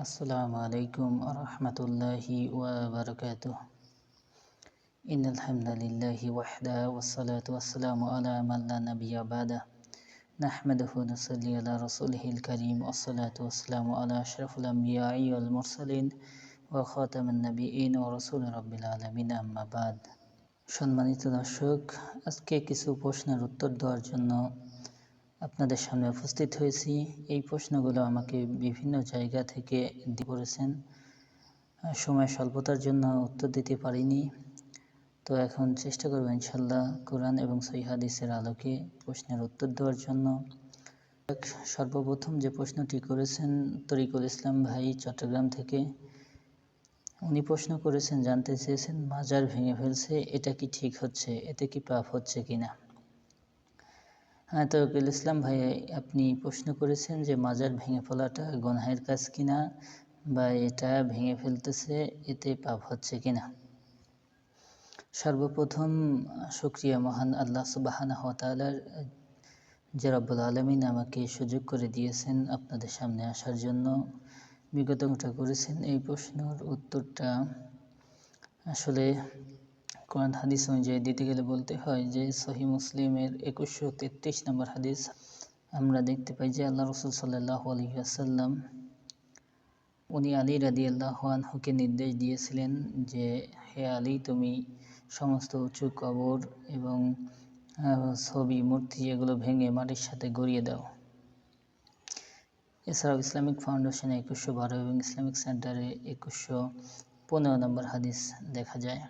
السلام عليكم ورحمة الله وبركاته إن الحمد لله وحده والصلاة والسلام على من لا نبي بعده نحمده ونصلي على رسوله الكريم والصلاة والسلام على أشرف الأنبياء والمرسلين وخاتم النبيين ورسول رب العالمين أما بعد সম্মানিত দর্শক আজকে কিছু প্রশ্নের উত্তর দেওয়ার জন্য আপনাদের সামনে উপস্থিত হয়েছি। এই প্রশ্নগুলো আমাকে বিভিন্ন জায়গা থেকে করেছেন। সময় স্বল্পতার জন্য উত্তর দিতে পারিনি। তো এখন চেষ্টা করব ইনশাল্লাহ কোরআন এবং সহি হাদিসের আলোকে প্রশ্নের উত্তর দেওয়ার জন্য। সর্বপ্রথম যে প্রশ্নটি করেছেন তরিকুল ইসলাম ভাই চট্টগ্রাম থেকে, উনি প্রশ্ন করেছেন, জানতে চেয়েছেন, মাজার ভেঙে ফেলছে, এটা কি ঠিক হচ্ছে, এতে কি পাপ হচ্ছে কিনা? হ্যাঁ তরকুল ইসলাম ভাই, আপনি প্রশ্ন করেছেন যে মাজার ভেঙে ফেলাটা গনহায়ের কাজ কিনা বা এটা ভেঙে ফেলতেছে, এতে পাপ হচ্ছে কিনা? সর্বপ্রথম, শুক্রিয়া মহান আল্লাহ হতালার যে রব্বুল আলমিন আমাকে সুযোগ করে দিয়েছেন আপনাদের সামনে আসার জন্য। বিগতটা করেছেন এই প্রশ্নের উত্তরটা। আসলে কোরআন হাদিস অনুযায়ী দিতে গেলে বলতে হয় যে, সহি মুসলিমের একুশশো তেত্রিশ নম্বর হাদিস আমরা দেখতে পাই যে, আল্লাহ রসুল সাল্লাহ আলহিহাসাল্লাম উনি আলী রাদি আল্লাহানহুকে নির্দেশ দিয়েছিলেন যে, হে আলী, তুমি সমস্ত উঁচু কবর এবং ছবি, মূর্তি এগুলো ভেঙে মাটির সাথে গড়িয়ে দাও। এছাড়াও ইসলামিক ফাউন্ডেশনে একুশশো বারো এবং ইসলামিক সেন্টারে একুশশো পনেরো নম্বর হাদিস দেখা যায়।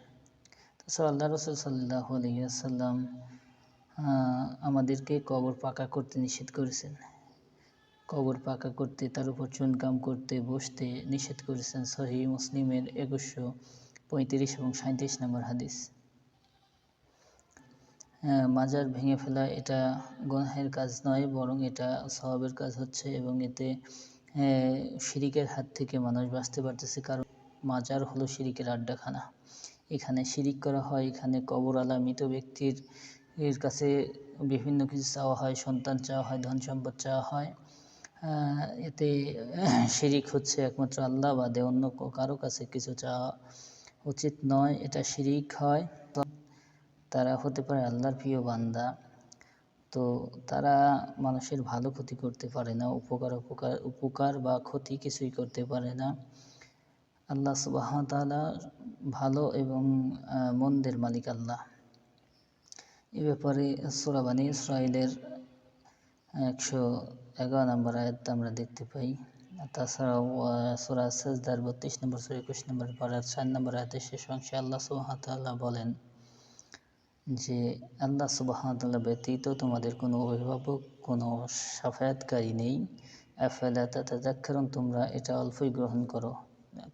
তাছাড়া আল্লাহ রসুল সাল্লাহ আলহিহাসাল্লাম আমাদেরকে কবর পাকা করতে নিষেধ করেছেন। কবর পাকা করতে, তার উপর চুনকাম করতে, বসতে নিষেধ করেছেন। সহি মুসলিমের একুশশো পঁয়ত্রিশ এবং সাঁত্রিশ নম্বর হাদিস। মাজার ভেঙে ফেলা এটা গনহের কাজ নয়, বরং এটা স্বভাবের কাজ হচ্ছে এবং এতে শিরিকের হাত থেকে মানুষ বাঁচতে পারতেছে। কারণ মাজার হলো শিরিকের আড্ডাখানা। এখানে শিরিক করা হয়, এখানে কবর আলা মৃত ব্যক্তির, এর কাছে বিভিন্ন কিছু চাওয়া হয়, সন্তান চাওয়া হয়, ধন সম্পদ চাওয়া হয়। এতে শিরিক হচ্ছে একমাত্র আল্লাহ বাদে অন্য কারও কাছে কিছু চাওয়া উচিত নয়, এটা শিরিক হয়। তারা হতে পারে আল্লাহর প্রিয় বান্দা। তো তারা মানুষের ভালো ক্ষতি করতে পারে না, উপকার উপকার উপকার বা ক্ষতি কিছুই করতে পারে না। আল্লাহ সুবাহতালা ভালো এবং মন্দের মালিক আল্লাহ। এ ব্যাপারে সুরাবানী ইসরায়েলের একশো এগারো নম্বর আয়াত আমরা দেখতে পাই। তাছাড়াও সুরা সাজদার বত্রিশ নম্বর, সুর একুশ নম্বর পাড়ার চার নম্বর আয়াতের শেষ অংশে আল্লাহ সুবাহতাল্লাহ বলেন যে, আল্লাহ সুবাহতাল্লাহ ব্যতীত তোমাদের কোনো অভিভাবক, কোনো সাফায়াতকারী নেই। আফেলা তাতাক্ষরণ তোমরা এটা অল্পই গ্রহণ করো।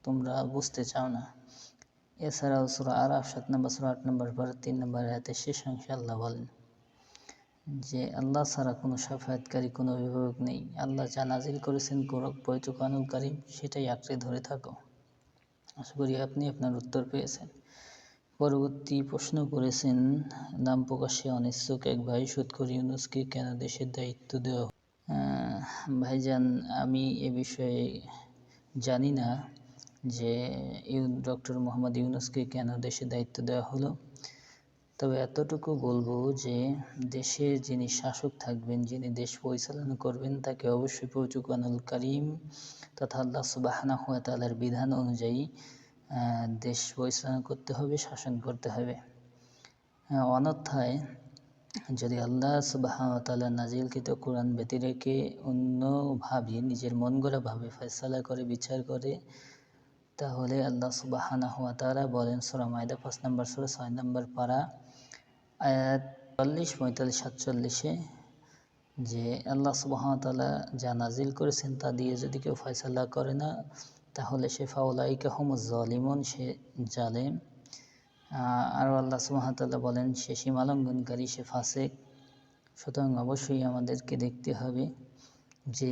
তোমরা বুঝতে চাও না। এছাড়াও সুরা আরাফ, সাত নম্বর, সুরা আট নম্বর পর তিন নম্বর হাতে শেষ অংশে আল্লাহ বলেন যে, আল্লাহ ছাড়া কোনো সাফায়াতকারী, কোনো অভিভাবক নেই। আল্লাহ যা নাজিল করেছেন পবিত্র কানুল কারিম, সেটাই আঁকড়ে ধরে থাকো। আশা করি আপনি আপনার উত্তর পেয়েছেন। পরবর্তী প্রশ্ন করেছেন নাম প্রকাশে অনিচ্ছুক এক ভাই শোধ সুৎকর ইউনুসকে কেন দেশের দায়িত্ব দেওয়া ভাইজান, আমি এ বিষয়ে জানি না। যে ডক্টর মোহাম্মদ ইউনুসকে কেন দেশে দায়িত্ব দেওয়া হলো? তবে এতটুকু বলব যে দেশের যিনি শাসক থাকবেন, যিনি দেশ পরিচালনা করবেন, তাকে অবশ্যই পৌচুকানুল করিম তথা আল্লাহ সুবাহানা হুয়া তালার বিধান অনুযায়ী দেশ পরিচালনা করতে হবে, শাসন করতে হবে। অনর্থায় যদি আল্লাহ সুবাহতাল্লাহ নাজিলকৃত কোরআন ব্যতি রেখে অন্যভাবে, নিজের মন গড়াভাবে ফয়সালা করে, বিচার করে তাহলে আল্লাহ সুবাহানা হুয়া তারা বলেন, সোরা মায়দা পাঁচ নম্বর, সোরা ছয় নম্বর পাড়া আয়াত চল্লিশ, পঁয়তাল্লিশ, সাতচল্লিশে যে আল্লাহ সুবাহতাল্লাহ যা নাজিল করেছেন তা দিয়ে যদি কেউ ফয়সালা করে না, তাহলে সে ফাউলাইকা হুম জলিমন, সে জালেম। আর আল্লাহ সুহামতাল্লাহ বলেন, সে সীমালঙ্ঘনকারী, সে ফাসেক। সুতরাং অবশ্যই আমাদেরকে দেখতে হবে যে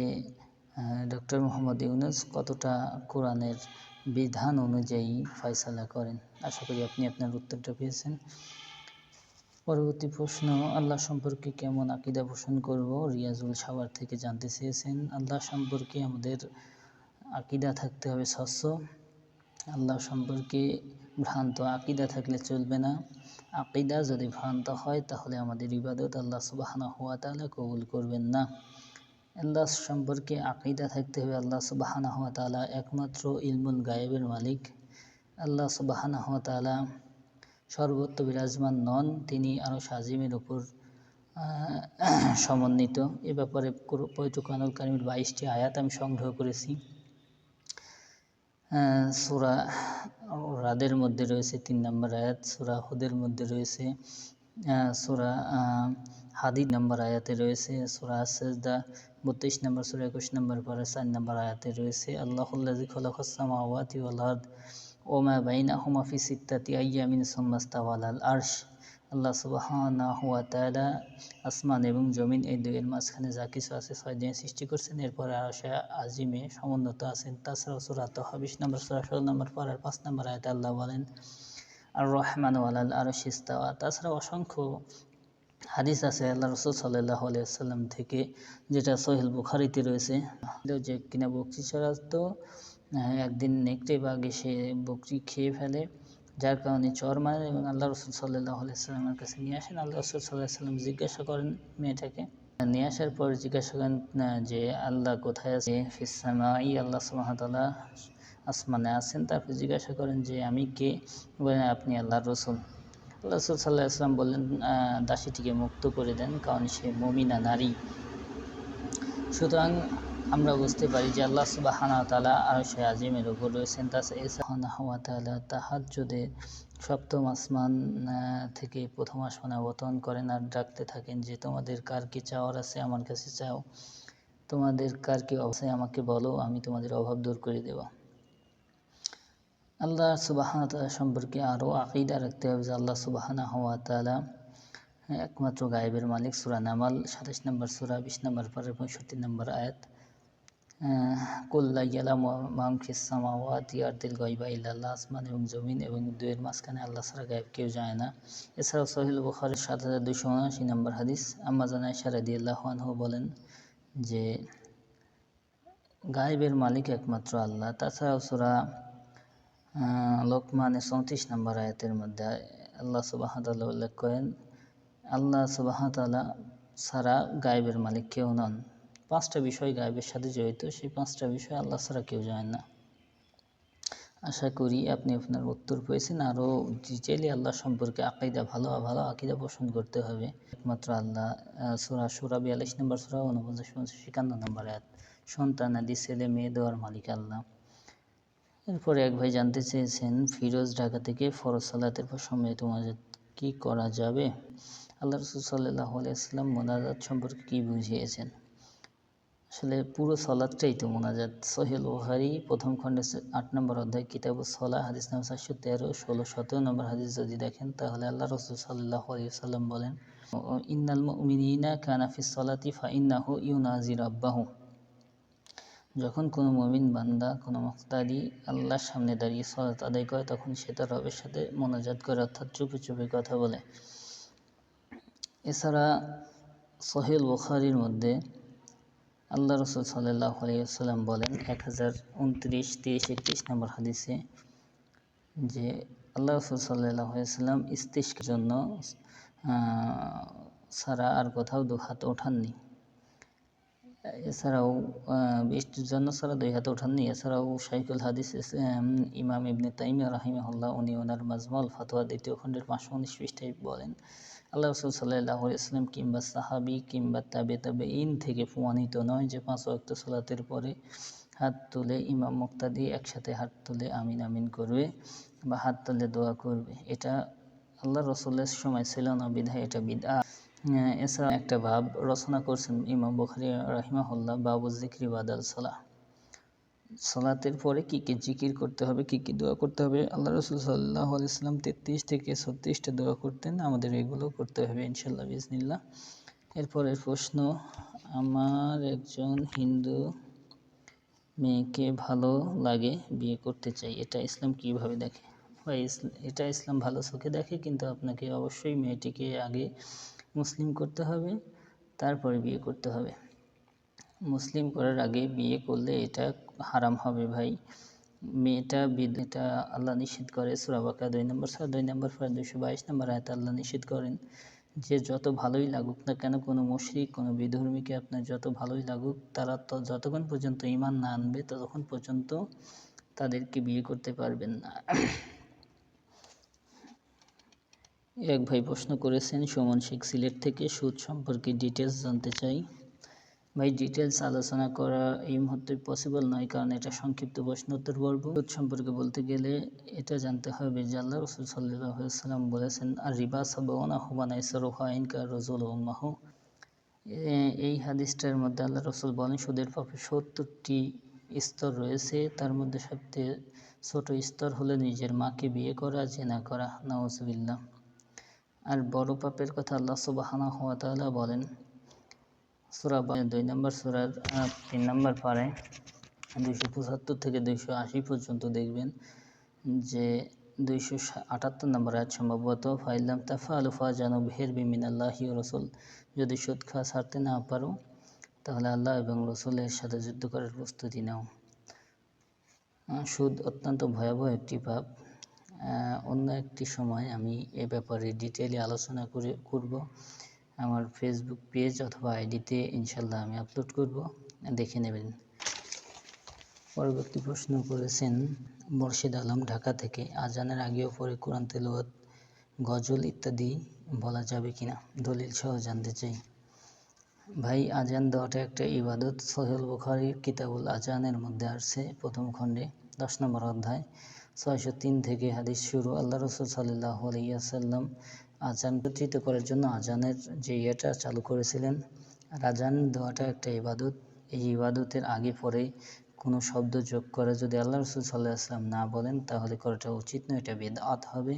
ডক্টর মোহাম্মদ ইউনুস কতটা কোরআনের বিধান অনুযায়ী ফয়সালা করেন। আশা করি আপনি আপনার উত্তরটা পেয়েছেন। পরবর্তী প্রশ্ন, আল্লাহ সম্পর্কে কেমন আকিদা পোষণ করব? রিয়াজুল সাওয়ার থেকে জানতে চেয়েছেন, আল্লাহ সম্পর্কে আমাদের আকিদা থাকতে হবে স্বচ্ছ। আল্লাহ সম্পর্কে ভ্রান্ত আকিদা থাকলে চলবে না। আকিদা যদি ভ্রান্ত হয়, তাহলে আমাদের ইবাদত আল্লাহ সুবাহানা হুয়া তালা কবুল করবেন না। আল্লাহ সম্পর্কে আকিদা থাকতে হবে। আল্লাহ সুবাহানা তালা একমাত্র ইলমুল গায়েবের মালিক। আল্লাহ সুবাহানা তালা সর্বত্র বিরাজমান নন, তিনি আরও সাজিমের উপর সমন্বিত। এ ব্যাপারে পবিত্র কারিমের বাইশটি আয়াত আমি সংগ্রহ করেছি। সুরা রাদের মধ্যে রয়েছে তিন নম্বর আয়াত, সুরা হুদের মধ্যে রয়েছে সুরা হাদিদ নম্বর আয়াতে রয়েছে, সুরা সেজদা বত্রিশ নম্বর সুরা একুশ নম্বর পরে চার নম্বর আয়াতে রয়েছে আল্লাহুল্লাজি ওয়াল আরদ ওমা বাইনা হুমা ফি সিত্তাতি আইয়ামিন সুম্মাস্তাওয়াল আরশ। আল্লাহ সুবাহানা হুয়া তালা আসমান এবং জমিন এই দুইয়ের মাঝখানে যা কিছু আছে ছয় দিনে সৃষ্টি করছেন। এরপরে আর সে আজিমে সমুন্নত আছেন। তাছাড়াও সুরা তহা বিশ নম্বর, সুরা ষোলো নম্বর পর আর পাঁচ নম্বর আয়তে আল্লাহ বলেন, আর রহমান ওয়ালাল আরও শিস্তাওয়া তাছাড়া অসংখ্য হাদিস আছে আল্লাহ রসুল সাল্লাহ আলিয়াল্লাম থেকে, যেটা সোহেল বুখারিতে রয়েছে। যে, কিনা বকরি ছাড়া তো একদিন নেকড়ে বাঘ এসে বকরি খেয়ে ফেলে। যার কারণে চর মারে এবং আল্লাহ রসুল সাল্লাহ সাল্লামের কাছে নিয়ে আসেন। আল্লাহ রসুল সাল্লাহ সাল্লাম জিজ্ঞাসা করেন মেয়েটাকে। নিয়ে আসার পর জিজ্ঞাসা করেন যে আল্লাহ কোথায় আছে? ফিসামাই আল্লাহ সুমাহতাল্লাহ আসমানে আছেন। তারপর জিজ্ঞাসা করেন যে, আমি কে? বলেন, আপনি আল্লাহ রসুল। আল্লাহ সাল্লাহ আসলাম বললেন দাসীটিকে মুক্ত করে দেন, কারণ সে মমিনা নারী। সুতরাং আমরা বুঝতে পারি যে আল্লাহ সুবাহানা তালা আর সে আজিমের উপর রয়েছেন। তাছাড়া তাহার যদি সপ্তম আসমান থেকে প্রথম আসমানে অবতরণ করেন আর ডাকতে থাকেন যে, তোমাদের কার কি চাওয়ার আছে? আমার কাছে চাও। তোমাদের কার কি অবস্থায় আমাকে বলো, আমি তোমাদের অভাব দূর করে দেব। আল্লাহ সুবাহানা তালা সম্পর্কে আরও আকিদা রাখতে হবে যে আল্লাহ সুবাহানা হওয়া তালা একমাত্র গায়েবের মালিক সুরা নামাল, সাতাশ নম্বর সুরা, বিশ নম্বর পরে পঁয়ষট্টি নম্বর আয়াত। আসমান এবং জমিন এবং দুয়ের মাঝখানে আল্লাহ ছাড়া গায়েব কেউ যায় না। এছাড়াও সহিল বুখারের সাত হাজার দুশো উনআশি নম্বর হাদিস, আম্মা জানা সারাদি আল্লাহানহু বলেন যে গায়েবের মালিক একমাত্র আল্লাহ। তাছাড়াও সুরা লোকমানের চৌত্রিশ নম্বর আয়াতের মধ্যে আল্লাহ সুবাহ উল্লেখ করেন, আল্লাহ সুবাহ ছাড়া গায়েবের মালিক কেউ নন। পাঁচটা বিষয় গায়েবের সাথে জড়িত, সেই পাঁচটা বিষয় আল্লাহ ছাড়া কেউ জানেন না। আশা করি আপনি আপনার উত্তর পেয়েছেন। আরও ডিটেলি আল্লাহ সম্পর্কে আকিদা, ভালো ভালো আকিদা পোষণ করতে হবে। একমাত্র আল্লাহ সুরা সুরা বিয়াল্লিশ নম্বর সুরা উনপঞ্চাশ পঞ্চাশ একান্ন নম্বর এক সন্তান আদি ছেলে, মেয়ে দেওয়ার মালিক আল্লাহ। এরপরে এক ভাই জানতে চেয়েছেন, ফিরোজ ঢাকা থেকে ফরজ সালাতের পর সম্মিলিত মজাদ কী করা যাবে? আল্লাহ রসুল সাল্লাহ আলিয়াল্লাম মোনাজাত সম্পর্কে কী বুঝিয়েছেন? আসলে পুরো সলাদটাই তো মোনাজাত। সোহেল ওহারি প্রথম খণ্ডে আট নম্বর অধ্যায়, কিতাব সলা হাদিস নাম চারশো তেরো, ষোলো, সতেরো নম্বর হাদিস যদি দেখেন, তাহলে আল্লাহ রসুল সাল্লাহ সাল্লাম বলেন ইন্নাল মিনা কানাফি সলাতি ফা ইন্নাহু ইউনাজির আব্বাহু যখন কোনো মমিন বান্দা, কোনো মুক্তাদি আল্লাহর সামনে দাঁড়িয়ে সলাত আদায় করে, তখন সে তার রবের সাথে মোনাজাত করে, অর্থাৎ চুপে চুপে কথা বলে। এছাড়া সোহেল বুখারির মধ্যে আল্লাহ রসুল সাল্লাহ আলিয়াল্লাম বলেন, এক হাজার উনত্রিশ, তিরিশ, একত্রিশ নম্বর হাদিসে যে আল্লাহ রসুল সাল্লাহ আলিয়াল্লাম ইস্তিস্কের জন্য ছাড়া আর কোথাও দু হাত ওঠাননি। এছাড়াও বৃষ্টির জন্য ছাড়া দুই হাত ওঠাননি এছাড়াও শাইকুল হাদিস ইমাম ইবনে তাইমিয়া রাহিমাহুল্লাহ উনি ওনার মাজমল ফাতোয়া দ্বিতীয় খণ্ডের পাঁচশো উনিশ পৃষ্ঠায় বলেন, আল্লাহ রসুল সাল্লাহ ইসলাম কিংবা সাহাবি কিংবা তাবে তাবে ইন থেকে প্রমাণিত নয় যে পাঁচ ওয়াক্ত সালাতের পরে হাত তুলে ইমাম মুক্তাদি একসাথে হাত তুলে আমিন আমিন করবে বা হাত তুলে দোয়া করবে। এটা আল্লাহ রসুলের সময় ছিল না, বিধায় এটা বিদা এছাড়া একটা ভাব রচনা করছেন ইমাম বখারি রাহিমাহুল্লাহ, বাবু জিক্রি বাদাল সালাহ। সলাতের পরে কি কি জিকির করতে হবে, কি কি দোয়া করতে হবে? আল্লাহ রসুল সাল্লাহ আলাইসলাম তেত্রিশ থেকে ছত্রিশটা দোয়া করতেন, আমাদের এগুলো করতে হবে ইনশাল্লাহ বিজনিল্লা এরপরের প্রশ্ন, আমার একজন হিন্দু মেয়েকে ভালো লাগে বিয়ে করতে চাই, এটা ইসলাম কীভাবে দেখে? বা এটা ইসলাম ভালো চোখে দেখে, কিন্তু আপনাকে অবশ্যই মেয়েটিকে আগে মুসলিম করতে হবে, তারপরে বিয়ে করতে হবে। মুসলিম করার আগে বিয়ে করলে এটা হারাম হবে ভাই। মেয়েটা বিদ- আল্লাহ নিষেধ করে সুরাবাকা দুই নম্বর ছয় দুই নম্বর পর দুইশো বাইশ নম্বর আয়তে আল্লাহ নিষেধ করেন যে যত ভালোই লাগুক না কেন, কোনো মুশরিক, কোনো বিধর্মীকে আপনার যত ভালোই লাগুক, তারা তো, যতক্ষণ পর্যন্ত ইমান না আনবে, ততক্ষণ পর্যন্ত তাদেরকে বিয়ে করতে পারবেন না। এক ভাই প্রশ্ন করেছেন, সুমন শেখ সিলেট থেকে সুদ সম্পর্কে ডিটেলস জানতে চাই। ভাই ডিটেলস আলোচনা করা এই মুহূর্তে পসিবল নয়, কারণ এটা সংক্ষিপ্ত প্রশ্ন, উত্তর পর্ব। সুদ সম্পর্কে বলতে গেলে এটা জানতে হবে যে আল্লাহ রসুল সাল্লাম বলেছেন আর রিবা সাবানা হুবানা ইসরোহাইন কা রজুল ওম্মাহ এই হাদিসটার মধ্যে আল্লাহ রসুল বলেন, সুদের পাপে সত্তরটি স্তর রয়েছে, তার মধ্যে সবচেয়ে ছোট স্তর হলো নিজের মাকে বিয়ে করা, জেনা করা নওয়াজবিল্লা আর বড় পাপের কথা আল্লাহ সুবাহানা হাত বলেন। সুরা দুই নম্বর সুরার তিন নম্বর পারে, দুইশো পঁচাত্তর থেকে দুইশো আশি পর্যন্ত দেখবেন যে দুইশো আটাত্তর নম্বর আয়াত সম্ভবত ফাইলাম তাফা আলুফা জানু ভের বিমিন আল্লাহি রসুল। যদি খাওয়া ছাড়তে না পারো, তাহলে আল্লাহ এবং রসুলের সাথে যুদ্ধ করার প্রস্তুতি নাও। সুদ অত্যন্ত ভয়াবহ একটি পাপ। অন্য একটি সময় আমি এ ব্যাপারে ডিটেইলে আলোচনা করে করব। আমার ফেসবুক পেজ অথবা আইডিতে ইনশাল্লাহ আমি আপলোড করব। দেখে নেবেন। পরবর্তী প্রশ্ন করেছেন, মুর্শিদ আলম ঢাকা থেকে, আজানের আগেও পরে কোরআন তেলাওয়াত, গজল ইত্যাদি বলা যাবে কিনা? দলিল সহ জানতে চাই। ভাই, আজান দেওয়াটা একটা ইবাদত। সোহেল বুখারির কিতাবুল আজানের মধ্যে আসছে প্রথম খণ্ডে, দশ নম্বর অধ্যায়। ছয়শো তিন থেকে হাদিস শুরু। আল্লাহ রসুল সাল্লাহ আলাইসাল্লাম আজান একত্রিত করার জন্য আজানের যে ইয়েটা চালু করেছিলেন, আর আজান দেওয়াটা একটা ইবাদত। এই ইবাদতের আগে পরে কোনো শব্দ যোগ করে যদি আল্লাহ রসুল সাল্লাহ আসলাম না বলেন, তাহলে করাটা উচিত নয়, এটা বেদাত হবে।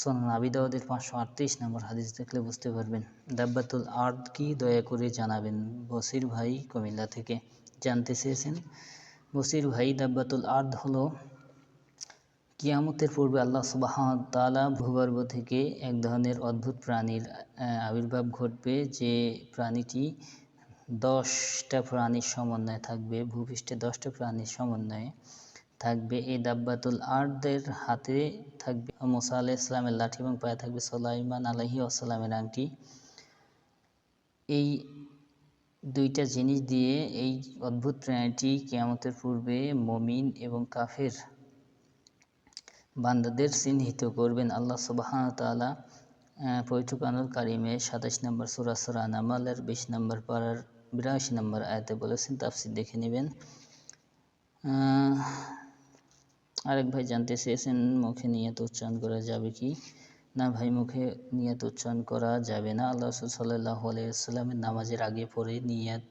সোনান আবিদাউদের পাঁচশো আটত্রিশ নম্বর হাদিস দেখলে বুঝতে পারবেন। দাব্বাতুল আর্দ কি? দয়া করে জানাবেন। বসির ভাই কুমিল্লা থেকে জানতে চেয়েছেন। বসির ভাই দাব্বাতুল আর্দ হলো কিয়ামতের পূর্বে আল্লাহ সুবাহ তালা ভূগর্ভ থেকে এক ধরনের অদ্ভুত প্রাণীর আবির্ভাব ঘটবে যে প্রাণীটি দশটা প্রাণীর সমন্বয়ে থাকবে, ভূপৃষ্ঠে দশটা প্রাণীর সমন্বয়ে থাকবে। এই দাব্বাতুল আর্দের হাতে থাকবে। মোসা আলাহ ইসলামের লাঠি এবং পায়ে থাকবে সোলাইমান আলহি আসসালামের আংটি। এই দুইটা জিনিস দিয়ে এই অদ্ভুত প্রাণীটি কিয়ামতের পূর্বে মমিন এবং কাফের বান্দাদের চিহ্নিত করবেন। আল্লাহ সুবাহান তালা পবিত্র কারিমে সাতাশ নম্বর সুরা সুরা নামালের বিশ নম্বর পাড়ার বিরাশি নম্বর আয়াতে বলেছেন, তাফসির দেখে নেবেন। আরেক ভাই জানতে চেয়েছেন, মুখে নিয়ত উচ্চারণ করা যাবে কি? না ভাই, মুখে নিয়ত উচ্চারণ করা যাবে না। আল্লাহ সাল্লাহ আলাইসাল্লামের নামাজের আগে পরে নিয়ত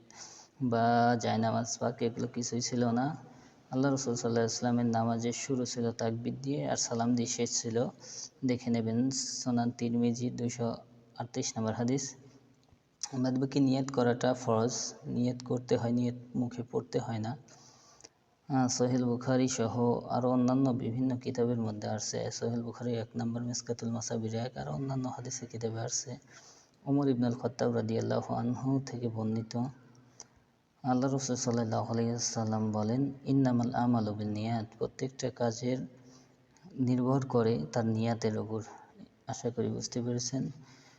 বা জায়নামাজ পাক এগুলো কিছুই ছিল না। আল্লাহ রসুল সাল্লাহ ইসলামের নামাজের শুরু ছিল তাকবির দিয়ে আর সালাম দিয়ে শেষ ছিল। দেখে নেবেন সোনান তিরমিজি দুশো আটত্রিশ নম্বর হাদিস। বাদ বাকি নিয়ত করাটা ফরজ, নিয়ত করতে হয়, নিয়ত মুখে পড়তে হয় না। সোহেল বুখারি সহ আরও অন্যান্য বিভিন্ন কিতাবের মধ্যে আসছে। সোহেল বুখারি এক নম্বর, মিসকাতুল মাসাবির এক আর অন্যান্য হাদিসের কিতাবে আসছে। ওমর ইবনুল খত্তাব রাদি আল্লাহ আনহু থেকে বর্ণিত। আল্লাহ রসুল সাল্লাহ আলাইসাল্লাম বলেন, ইন্নামাল আমাল বিল নিয়াত প্রত্যেকটা কাজের নির্ভর করে তার নিয়াতের ওপর। আশা করি বুঝতে পেরেছেন।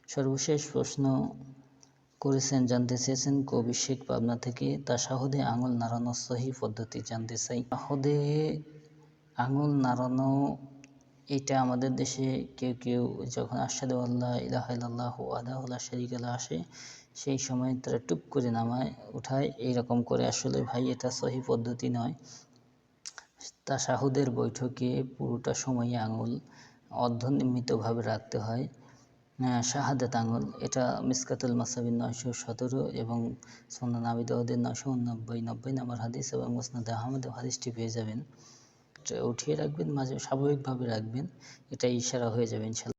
সর্বশেষ প্রশ্ন করেছেন, জানতে চেয়েছেন কবি শেখ পাবনা থেকে তাসাহুদে আঙুল নাড়ানো সহি পদ্ধতি জানতে চাই। তাহুদে আঙুল নাড়ানো, এটা আমাদের দেশে কেউ কেউ যখন আশাদু আল্লাহ ইলাহা ইল্লাল্লাহ আদাহুল্লাহ শরিকাল্লাহ আসে সেই সময় তারা টুপ করে নামায়, উঠায়, এইরকম করে। আসলে ভাই, এটা সহি পদ্ধতি নয়। তাসাহুদের বৈঠকে পুরোটা সময় আঙুল অর্ধনির্মিতভাবে রাখতে হয়। শাহাদাত আঙুল। এটা মিসকাতুল মাসাবিন নয়শো সতেরো এবং সোনান আবিদাউদের নয়শো উনব্বই নব্বই নম্বর হাদিস এবং মুসনাদ আহমদ হাদিসটি পেয়ে যাবেন। উঠিয়ে রাখবেন, মাঝে স্বাভাবিকভাবে রাখবেন। এটা ইশারা হয়ে যাবে ইনশাল্লাহ।